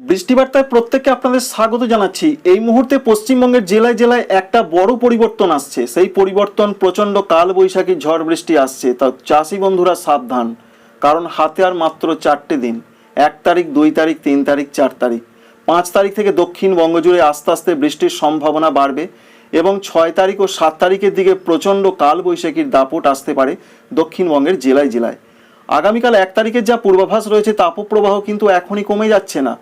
বৃষ্টিবার্তায় প্রত্যেককে আপনাদের স্বাগত জানাচ্ছি। এই মুহূর্তে পশ্চিমবঙ্গের জেলায় জেলায় একটা বড় পরিবর্তন আসছে। সেই পরিবর্তন প্রচণ্ড কাল বৈশাখী ঝড় বৃষ্টি আসছে। তা চাষি বন্ধুরা সাবধান, কারণ হাতে আর মাত্র চারটে দিন। এক তারিখ, দুই তারিখ, তিন তারিখ, চার তারিখ। পাঁচ তারিখ থেকে দক্ষিণবঙ্গ জুড়ে আস্তে আস্তে বৃষ্টির সম্ভাবনা বাড়বে এবং ছয় তারিখ ও সাত তারিখের দিকে প্রচণ্ড কাল বৈশাখীর দাপট আসতে পারে দক্ষিণবঙ্গের জেলায় জেলায়। আগামীকাল এক তারিখের যা পূর্বাভাস রয়েছে, তাপপ্রবাহ কিন্তু এখনই কমে যাচ্ছে না।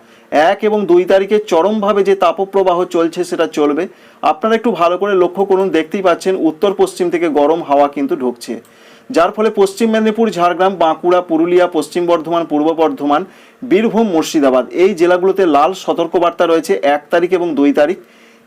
এক এবং দুই তারিখে চরমভাবে যে তাপপ্রবাহ চলছে সেটা চলবে। আপনারা একটু ভালো করে লক্ষ্য করুন, দেখতেই পাচ্ছেন উত্তর পশ্চিম থেকে গরম হাওয়া কিন্তু ঢুকছে। যার ফলে পশ্চিম মেদিনীপুর, ঝাড়গ্রাম, বাঁকুড়া, পুরুলিয়া, পশ্চিম বর্ধমান, পূর্ব বর্ধমান, বীরভূম, মুর্শিদাবাদ এই জেলাগুলোতে লাল সতর্কবার্তা রয়েছে এক তারিখ এবং দুই তারিখ।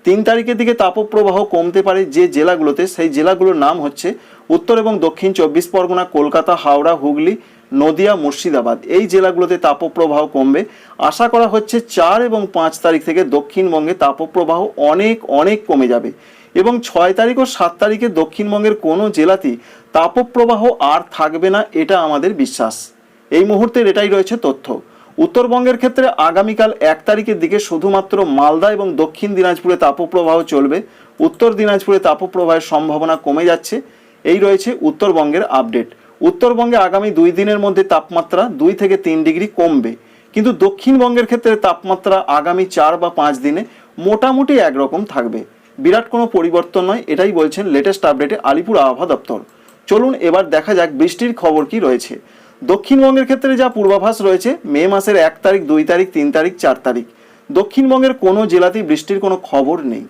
তিন তারিখের দিকে তাপপ্রবাহ কমতে পারে যে জেলাগুলোতে, সেই জেলাগুলোর নাম হচ্ছে উত্তর এবং দক্ষিণ চব্বিশ পরগনা, কলকাতা, হাওড়া, হুগলি নদিয়া, মুর্শিদাবাদ। এই জেলাগুলোতে তাপপ্রবাহ কমবে। আশা করা হচ্ছে চার এবং পাঁচ তারিখ থেকে দক্ষিণবঙ্গে তাপপ্রবাহ অনেক অনেক কমে যাবে। এবং ছয় তারিখ ও সাত তারিখে দক্ষিণবঙ্গের কোনো জেলাতেই তাপপ্রবাহ আর থাকবে না, এটা আমাদের বিশ্বাস। এই মুহূর্তের এটাই রয়েছে তথ্য। উত্তরবঙ্গের ক্ষেত্রে আগামীকাল এক তারিখের দিকে শুধুমাত্র মালদা এবং দক্ষিণ দিনাজপুরে তাপপ্রবাহ চলবে। উত্তর দিনাজপুরে তাপপ্রবাহের সম্ভাবনা কমে যাচ্ছে। এই রয়েছে উত্তরবঙ্গের আপডেট। উত্তরবঙ্গে আগামী দুই দিনের মধ্যে তাপমাত্রা দুই থেকে তিন ডিগ্রি কমবে। কিন্তু দক্ষিণবঙ্গের ক্ষেত্রে তাপমাত্রা আগামী চার বা পাঁচ দিনে মোটামুটি একরকম থাকবে। বিরাট কোনো পরিবর্তন নয়, এটাই বলছেন লেটেস্ট আপডেটে আলিপুর আবহাওয়া দপ্তর। চলুন এবার দেখা যাক বৃষ্টির খবর কি রয়েছে। দক্ষিণবঙ্গের ক্ষেত্রে যা পূর্বাভাস রয়েছে, মে মাসের এক তারিখ, দুই তারিখ, তিন তারিখ, চার তারিখ। দক্ষিণবঙ্গের কোনো জেলাতেই বৃষ্টির কোনো খবর নেই।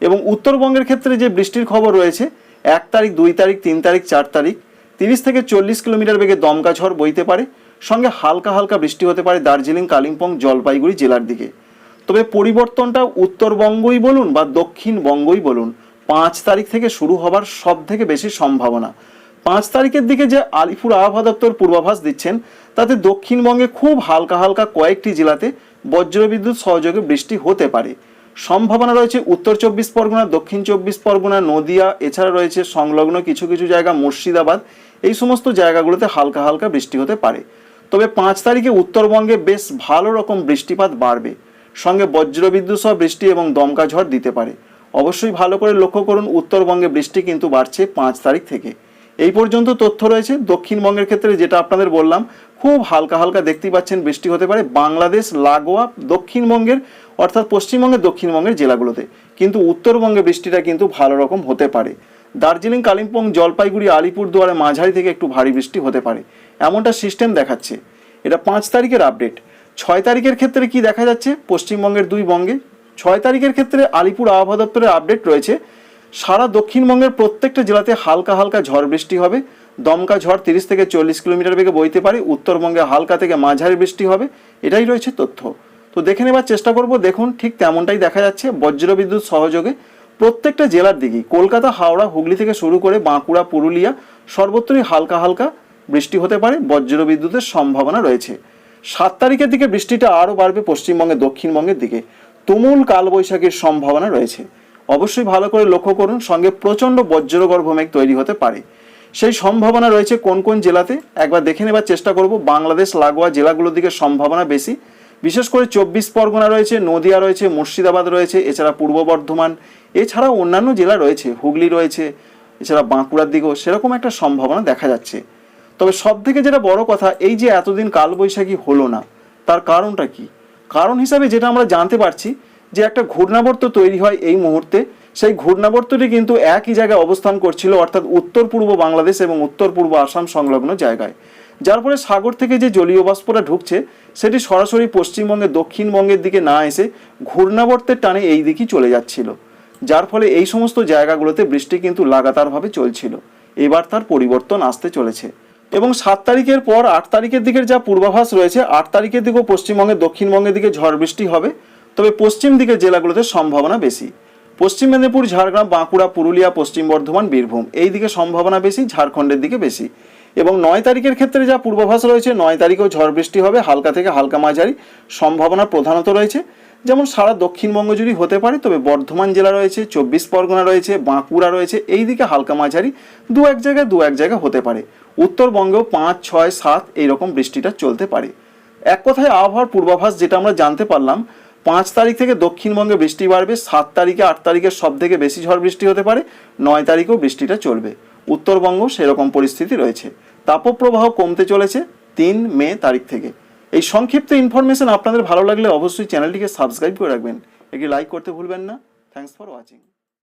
এবং উত্তরবঙ্গের ক্ষেত্রে যে বৃষ্টির খবর রয়েছে, এক তারিখ, দুই তারিখ, তিন তারিখ, চার তারিখ তিরিশ থেকে চল্লিশ কিলোমিটার বেগে দমকা ঝড় বইতে পারে, সঙ্গে হালকা হালকা বৃষ্টি হতে পারে দার্জিলিং, কালিম্পং, জলপাইগুড়ি জেলার দিকে। তবে পরিবর্তনটা উত্তরবঙ্গই বলুন বা দক্ষিণবঙ্গই বলুন, পাঁচ তারিখ থেকে শুরু হবার সব থেকে বেশি সম্ভাবনা। পাঁচ তারিখের দিকে যে আলিপুর আবহাওয়া দপ্তর পূর্বাভাস দিচ্ছেন, তাতে দক্ষিণবঙ্গে খুব হালকা হালকা কয়েকটি জেলাতে বজ্রবিদ্যুৎ সহযোগে বৃষ্টি হতে পারে। সম্ভাবনা রয়েছে উত্তর চব্বিশ পরগনা, দক্ষিণ চব্বিশ পরগনা, নদিয়া, এছাড়া রয়েছে সংলগ্ন কিছু কিছু জায়গা, মুর্শিদাবাদ। এই সমস্ত জায়গাগুলোতে হালকা হালকা বৃষ্টি হতে পারে। তবে পাঁচ তারিখে উত্তরবঙ্গে বেশ ভালো রকম বৃষ্টিপাত বাড়বে। সঙ্গে বজ্রবিদ্যুৎ সহ বৃষ্টি এবং দমকা ঝড় দিতে পারে। অবশ্যই ভালো করে লক্ষ্য করুন, উত্তরবঙ্গে বৃষ্টি কিন্তু বাড়ছে পাঁচ তারিখ থেকে। এই পর্যন্ত তথ্য রয়েছে। দক্ষিণবঙ্গের ক্ষেত্রে যেটা আপনাদের বললাম খুব হালকা হালকা দেখতেই পাচ্ছেন বৃষ্টি হতে পারে বাংলাদেশ, লাগোয়া, দক্ষিণবঙ্গের, অর্থাৎ পশ্চিমবঙ্গের, দক্ষিণবঙ্গের জেলাগুলোতে। কিন্তু উত্তরবঙ্গে বৃষ্টিটা কিন্তু ভালো রকম হতে পারে। দার্জিলিং, কালিম্পং, জলপাইগুড়ি, আলিপুরদুয়ারে, মাঝারি থেকে একটু ভারী বৃষ্টি হতে পারে। এমনটা সিস্টেম দেখাচ্ছে। এটা পাঁচ তারিখের আপডেট ছয় তারিখের ক্ষেত্রে কি দেখা যাচ্ছে? পশ্চিমবঙ্গের দুই বঙ্গে। ছয় তারিখের ক্ষেত্রে আলিপুর আবহাওয়া দপ্তরের আপডেট রয়েছে। সারা দক্ষিণবঙ্গের প্রত্যেকটা জেলাতে হালকা হালকা ঝড় বৃষ্টি হবে। দমকা ঝড় তিরিশ থেকে চল্লিশ কিলোমিটার বেগে বইতে পারে। উত্তরবঙ্গে হালকা থেকে মাঝারি বৃষ্টি হবে। এটাই রয়েছে তথ্য। তো দেখে নেবার চেষ্টা করব। দেখুন, ঠিক তেমনটাই দেখা যাচ্ছে বজ্রবিদ্যুৎ সহযোগে প্রত্যেকটা জেলার দিকেই কলকাতা, হাওড়া, হুগলি থেকে শুরু করে বাঁকুড়া, পুরুলিয়া সর্বত্রই হালকা হালকা বৃষ্টি হতে পারে। বজ্রবিদ্যুতের সম্ভাবনা রয়েছে। সাত তারিখের দিকে বৃষ্টিটা আরও বাড়বে পশ্চিমবঙ্গে দক্ষিণবঙ্গের দিকে। তুমুল কালবৈশাখীর সম্ভাবনা রয়েছে। অবশ্যই ভালো করে লক্ষ্য করুন, সঙ্গে প্রচণ্ড বজ্রগর্ভ মেঘ তৈরি হতে পারে। সেই সম্ভাবনা রয়েছে কোন কোন জেলাতে? একবার দেখে নেবার চেষ্টা করব। বাংলাদেশ, লাগোয়া জেলাগুলোর দিকে সম্ভাবনা বেশি। বিশেষ করে চব্বিশ পরগনা রয়েছে, নদিয়া রয়েছে, মুর্শিদাবাদ রয়েছে, এছাড়া পূর্ব বর্ধমান, এছাড়াও অন্যান্য জেলা রয়েছে, হুগলি রয়েছে, এছাড়া বাঁকুড়ার দিকেও সেরকম একটা সম্ভাবনা দেখা যাচ্ছে। তবে সব থেকে যেটা বড় কথা, এই যে এতদিন কালবৈশাখী হলো না, তার কারণটা কি? কারণ হিসাবে যেটা আমরা জানতে পারছি, যে একটা ঘূর্ণাবর্ত তৈরি হয় এই মুহূর্তে সেই ঘূর্ণাবর্তটি কিন্তু একই জায়গায় অবস্থান করছিল, অর্থাৎ উত্তর পূর্ব বাংলাদেশ এবং উত্তর পূর্ব আসাম সংলগ্ন জায়গায়। যার ফলে সাগর থেকে যে জলীয় বাষ্পটা ঢুকছে, সেটি সরাসরি পশ্চিমবঙ্গে দক্ষিণবঙ্গের দিকে না এসে ঘূর্ণাবর্তের টানে এই দিকেই চলে যাচ্ছিল। যার ফলে এই সমস্ত জায়গাগুলোতে বৃষ্টি কিন্তু লাগাতারভাবে চলছিল। এবার তার পরিবর্তন আসতে চলেছে। এবং সাত তারিখের পর আট তারিখের দিকের যা পূর্বাভাস রয়েছে, আট তারিখের দিকেও পশ্চিমবঙ্গের দক্ষিণবঙ্গের দিকে ঝড় বৃষ্টি হবে। তবে পশ্চিম দিকের জেলাগুলোতে সম্ভাবনা বেশি। পশ্চিম মেদিনীপুর, ঝাড়গ্রাম, বাঁকুড়া, পুরুলিয়া, পশ্চিম বর্ধমান, বীরভূম। এই দিকে সম্ভাবনা বেশি, ঝাড়খণ্ডের দিকে বেশি। এবং নয় তারিখের ক্ষেত্রে যা পূর্বাভাস রয়েছে, নয় তারিখেও ঝড় বৃষ্টি হবে, হালকা থেকে হালকা মাঝারি সম্ভাবনা প্রধানত রয়েছে। যেমন সারা দক্ষিণবঙ্গ জুড়ে হতে পারে, তবে বর্ধমান জেলা রয়েছে, চব্বিশ পরগনা রয়েছে, বাঁকুড়া রয়েছে এই দিকে হালকা মাঝারি, দু এক জায়গায় দু এক জায়গায় হতে পারে। উত্তরবঙ্গেও পাঁচ, ছয়, সাত এইরকম বৃষ্টিটা চলতে পারে। এক কথায় আবহাওয়ার পূর্বাভাস যেটা আমরা জানতে পারলাম পাঁচ তারিখ থেকে দক্ষিণবঙ্গে বৃষ্টি বাড়বে, সাত তারিখে আট তারিখে সব থেকে বেশি ঝড় বৃষ্টি হতে পারে, নয় তারিখেও বৃষ্টিটা চলবে। উত্তরবঙ্গ সেরকম পরিস্থিতি রয়েছে। তাপপ্রবাহ কমতে চলেছে তিন মে তারিখ থেকে। এই সংক্ষিপ্ত ইনফরমেশন আপনাদের ভালো লাগলে অবশ্যই চ্যানেলটিকে সাবস্ক্রাইব করে রাখবেন। একটি লাইক করতে ভুলবেন না। Thanks for watching